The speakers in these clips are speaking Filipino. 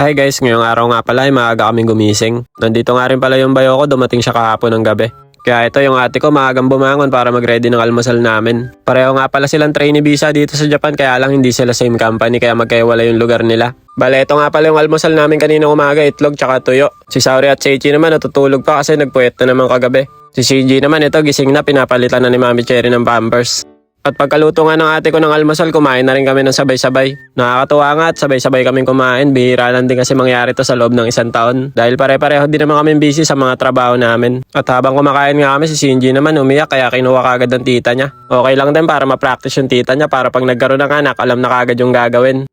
Hi guys, ngayong araw nga pala ay maaga kaming gumising. Nandito nga rin pala yung bayo ko, dumating siya kahapon ng gabi. Kaya ito yung ate ko maagang bumangon para mag-ready ng almusal namin. Pareho nga pala silang trainee visa dito sa Japan kaya lang hindi sila same company kaya magkaiwala yung lugar nila. Bale, ito nga pala yung almusal namin kanina umaga, itlog tsaka tuyo. Si Sauri at Seichi naman natutulog pa kasi nagpuyat na naman kagabi. Si Shinji naman ito gising na pinapalitan na ni Mami Cherry ng pampers. At pagkaluto nga ng ate ko ng almusal, kumain na rin kami ng sabay-sabay. Nakakatuwa nga at sabay-sabay kaming kumain. Bihira lang din kasi mangyari to sa loob ng isang taon. Dahil pare-pareho din naman kami busy sa mga trabaho namin. At habang kumakain nga kami, si Shinji naman umiyak kaya kinuha kagad ng tita niya. Okay lang din para ma-practice yung tita niya para pag nagkaroon ng anak, alam na kagad yung gagawin.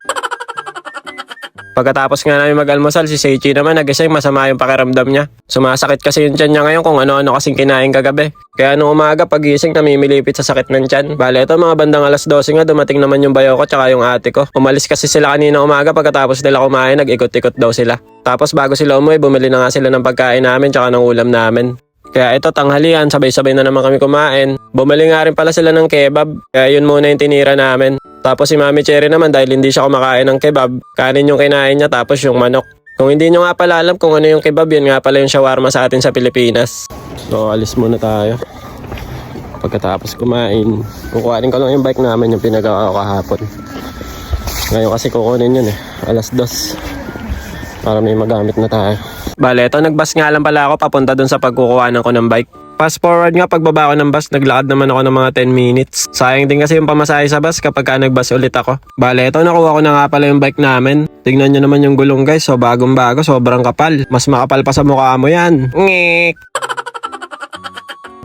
Pagkatapos nga namin mag-almusal, si Seichi naman nagising masama yung pakiramdam niya. Sumasakit kasi yung tiyan niya ngayon kung ano-ano kasing kinain kagabi. Kaya nung umaga pagising namimilipit sa sakit ng tiyan. Bale ito mga bandang alas 12 nga dumating naman yung bayo ko tsaka yung ate ko. Umalis kasi sila kanina umaga pagkatapos nila kumain nag-ikot-ikot daw sila. Tapos bago sila umuwi bumili na nga sila ng pagkain namin tsaka ng ulam namin. Kaya ito tanghalian, sabay-sabay na naman kami kumain. Bumili nga rin pala sila ng kebab. Kaya yun muna yung tinira namin. Tapos si Mami Cherry naman dahil hindi siya kumakain ng kebab, kanin yung kinain niya tapos yung manok. Kung hindi nyo nga pala alam kung ano yung kebab, yun nga pala yung shawarma sa atin sa Pilipinas. So alis muna tayo. Pagkatapos kumain, kukuhanin ko lang yung bike namin yung pinagawa ko kahapon. Ngayon kasi kukunin yun eh, alas dos. Para may magamit na tayo. Bale, ito nagbus nga lang pala ako papunta dun sa pagkukuhanan ko ng bike. Fast forward nga pagbaba ko ng bus, naglakad naman ako ng mga 10 minutes. Sayang din kasi yung pamasahe sa bus kapag ka nagbus ulit ako. Bale, ito nakuha ko na nga pala yung bike namin. Tignan nyo naman yung gulong guys, so bagong bago, sobrang kapal. Mas makapal pa sa mukha mo yan. Ngek!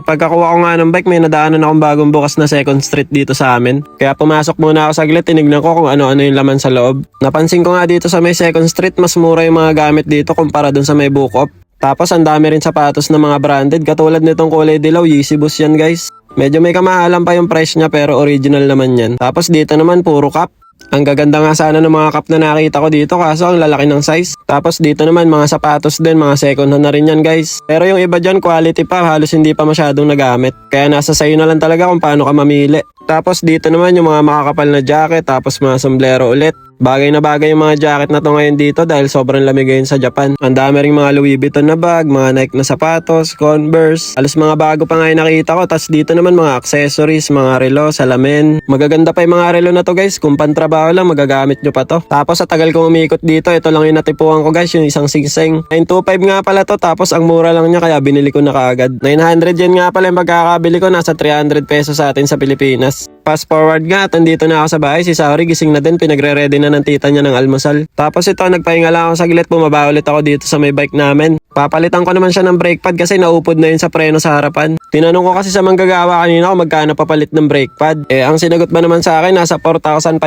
Pagkakuha ko nga ng bike, may nadaanan akong bagong bukas na second street dito sa amin. Kaya pumasok muna ako saglit, tinignan ko kung ano-ano yung laman sa loob. Napansin ko nga dito sa may second street, mas mura yung mga gamit dito kumpara dun sa may bukop. Tapos ang dami rin sapatos na mga branded, katulad nitong kulay dilaw, Yeezy Boost yan guys. Medyo may kamahalan pa yung price niya pero original naman yan. Tapos dito naman puro cap. Ang gaganda nga sana ng mga cup na nakita ko dito kaso ang lalaki ng size. Tapos dito naman mga sapatos din, mga second hand na rin yan guys. Pero yung iba dyan quality pa, halos hindi pa masyadong nagamit. Kaya nasa sayo na lang talaga kung paano ka mamili. Tapos dito naman yung mga makakapal na jacket, tapos mga sombrero ulit. Bagay na bagay yung mga jacket na to ngayon dito dahil sobrang lamig ngayon sa Japan. Ang dami ring mga Louis Vuitton na bag, mga Nike na sapatos, Converse. Alos mga bago pa nga yung nakita ko. Tapos dito naman mga accessories, mga relo, salamin. Magaganda pa yung mga relo na to guys. Kung pantrabaho lang, magagamit nyo pa to. Tapos sa tagal kong umikot dito, ito lang yung natipuan ko guys, yung isang singseng. 925 nga pala to, tapos ang mura lang niya kaya binili ko na kaagad. 900 yen nga pala yung pagkakabili ko, nasa 300 pesos sa atin sa Pilipinas. Fast forward nga at andito na ako sa bahay, si Sauri gising na din, pinagre-ready na ng tita niya ng almusal. Tapos ito, nagpahinga lang ako saglit, bumaba ulit ako dito sa may bike namin. Papalitan ko naman siya ng brake pad kasi naupod na yun sa preno sa harapan. Tinanong ko kasi sa manggagawa kanina kung magkano papalit ng brake pad. Eh, ang sinagot ba naman sa akin, nasa 4,500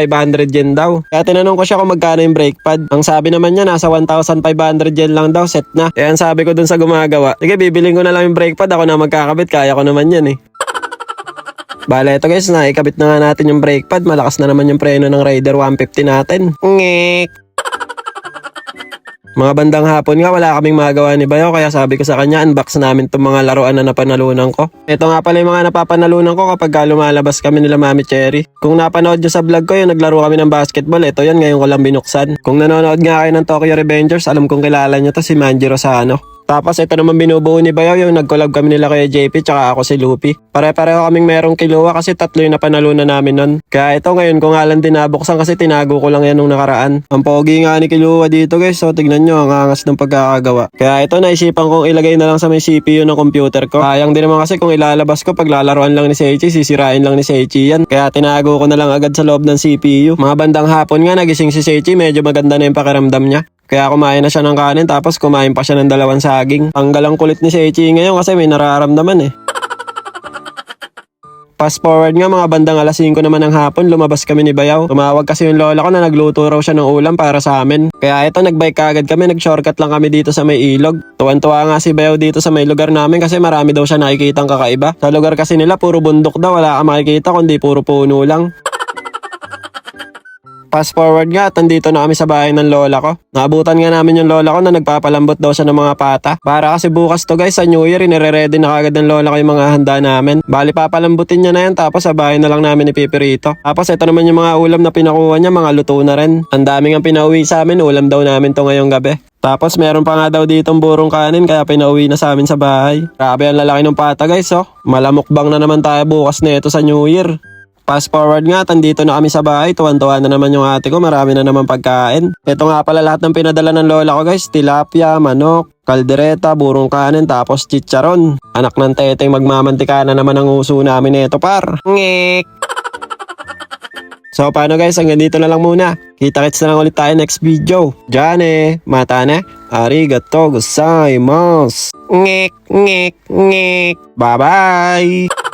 yen daw. Kaya tinanong ko siya kung magkano yung brake pad. Ang sabi naman niya, nasa 1,500 yen lang daw, set na. Kaya ang sabi ko dun sa gumagawa, sige, bibiling ko na lang yung brake pad, ako na magkakabit, kaya ko naman yan eh. Bale, ito guys, naikabit na nga natin yung brake pad. Malakas na naman yung preno ng Raider 150 natin. Ngek! Mga bandang hapon nga, wala kaming magawa ni Bayo, kaya sabi ko sa kanya, unbox namin itong mga laruan na napanalunan ko. Ito nga pala yung mga napapanalunan ko kapag ka lumalabas kami nila Mami Cherry. Kung napanood nyo sa vlog ko, yung naglaro kami ng basketball, ito yan, ngayon ko lang binuksan. Kung nanonood nga kayo ng Tokyo Revengers, alam kong kilala nyo to, si Manji Rosano. Tapos ito naman binubuo ni Bayaw yung nag-collab kami nila kay JP tsaka ako si Lupi. Pare-pareho kaming merong kiluwa kasi tatlo yung napanalunan namin nun. Kaya ito ngayon ko nga lang din nabuksan kasi tinago ko lang yan nung nakaraan. Ang pogi nga ni kiluwa dito guys so tignan nyo ang angas ng pagkakagawa. Kaya ito naisipan kong ilagay na lang sa may CPU ng computer ko. Sayang din naman kasi kung ilalabas ko pag lalaruan lang ni Seichi sisirain lang ni Seichi yan. Kaya tinago ko na lang agad sa loob ng CPU. Mga bandang hapon nga nagising si Seichi medyo maganda na yung pakiramdam niya. Kaya kumain na siya ng kanin tapos kumain pa siya ng dalawang saging. Ang galang kulit ni Seichi ngayon kasi may nararamdaman eh. Fast forward nga mga bandang alas 5 naman ng hapon, lumabas kami ni Bayaw. Tumawag kasi yung lola ko na nagluto raw siya ng ulam para sa amin. Kaya ito, nagbike agad kami, nag-shortcut lang kami dito sa may ilog. Tuwan-tuwa nga si Bayaw dito sa may lugar namin kasi marami daw siya nakikitang kakaiba. Sa lugar kasi nila, puro bundok daw, wala ka makikita kundi puro puno lang. Fast forward nga at nandito na kami sa bahay ng lola ko. Naabutan nga namin yung lola ko na nagpapalambot daw siya ng mga pata. Para kasi bukas to guys sa New Year, inire-ready na kagad ng lola ko yung mga handa namin. Bali papalambutin niya na yan tapos sa bahay na lang namin ipipirito. Tapos ito naman yung mga ulam na pinakuha niya, mga luto na rin. Ang daming ang pinauwi sa amin, ulam daw namin to ngayong gabi. Tapos meron pa nga daw ditong burong kanin kaya pinauwi na sa amin sa bahay. Grabe ang lalaki ng pata guys oh. Malamukbang na naman tayo bukas na ito sa New Year. Fast forward nga, tandito na kami sa bahay. Tuwan-tuwa na naman yung ate ko. Marami na naman pagkain. Ito nga pala lahat ng pinadala ng lola ko guys. Tilapia, manok, kaldereta, burong kanin, tapos chicharon. Anak ng teteng magmamantika na naman ang uso namin nito par. Ngek! So paano guys, hanggang dito na lang muna. Kita-kits na lang ulit tayo next video. Jane, mata na. Arigato gozaimasu. Ngek, ngek, ngek. Bye-bye!